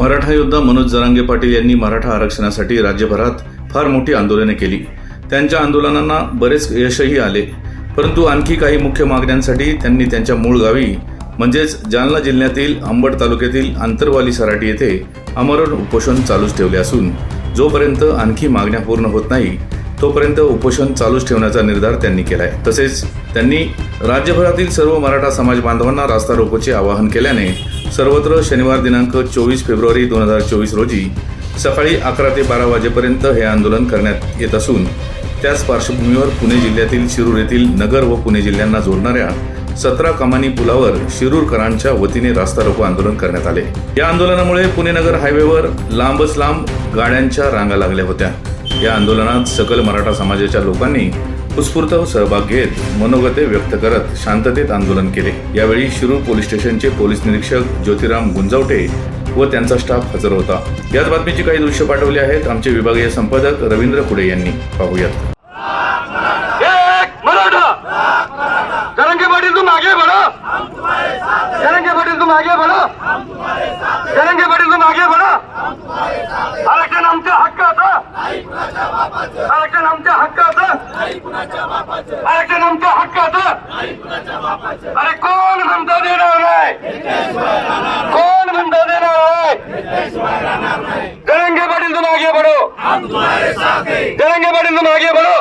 मराठा योद्धा मनोज जरांगे पाटील यांनी मराठा आरक्षणासाठी राज्यभरात फार मोठी आंदोलने केली. त्यांच्या आंदोलनांना बरेच यशही आले. परंतु आणखी काही मुख्य मागण्यांसाठी त्यांनी त्यांच्या मूळ गावी म्हणजेच जालना जिल्ह्यातील अंबड तालुक्यातील आंतरवाली सराटी येथे आमरण उपोषण चालूच ठेवले असून जोपर्यंत आणखी मागण्या पूर्ण होत नाही तोपर्यंत उपोषण चालूच ठेवण्याचा निर्धार त्यांनी केलाय. तसेच त्यांनी राज्यभरातील सर्व मराठा समाज बांधवांना रास्ता रोकोचे आवाहन केल्याने सर्वत्र शनिवार दिनांक चोवीस फेब्रुवारी दोन हजार चोवीस रोजी सकाळी अकरा ते बारा वाजेपर्यंत हे आंदोलन करण्यात येत असून त्याच पार्श्वभूमीवर पुणे जिल्ह्यातील शिरूर येथील नगर व पुणे जिल्ह्यांना जोडणाऱ्या सतरा कमानी पुलावर शिरूरकरांच्या वतीने रास्ता रोको आंदोलन करण्यात आले. या आंदोलनामुळे पुणे नगर हायवेवर लांबच लांब गाड्यांच्या रांगा लागल्या होत्या. या आंदोलनात सकल मराठा समाजाच्या लोकांनी उत्स्फूर्त सहभाग घेत मनोगते व्यक्त करत शांततेत आंदोलन केले. यावेळी शिरूर पोलीस स्टेशनचे पोलीस निरीक्षक ज्योतिराम गुंजावटे व त्यांचा स्टाफ हजर होता. याच बातमीची काही दृश्य पाठवली आहेत आमचे विभागीय संपादक रवींद्र कुडे यांनी. पाहूयात एक मराठा जरंगे पाटील तुम आगे बढ़ो जरंगे पाटील तुम आगे बढ़ो जरंगे पाटील तुम आगे बढ़ो आरक्षण आमच्या हक्काचं आरक्षण आमच्या हक्काचं. आरक्षण आमच्या हक्काचं. अरे कोण म्हणता देणार नाही? कोण म्हणता देणार नाही? जरंगे पाटील तुम आगे बढ़ो जरंगे पाटील तुम आगे बढ़ो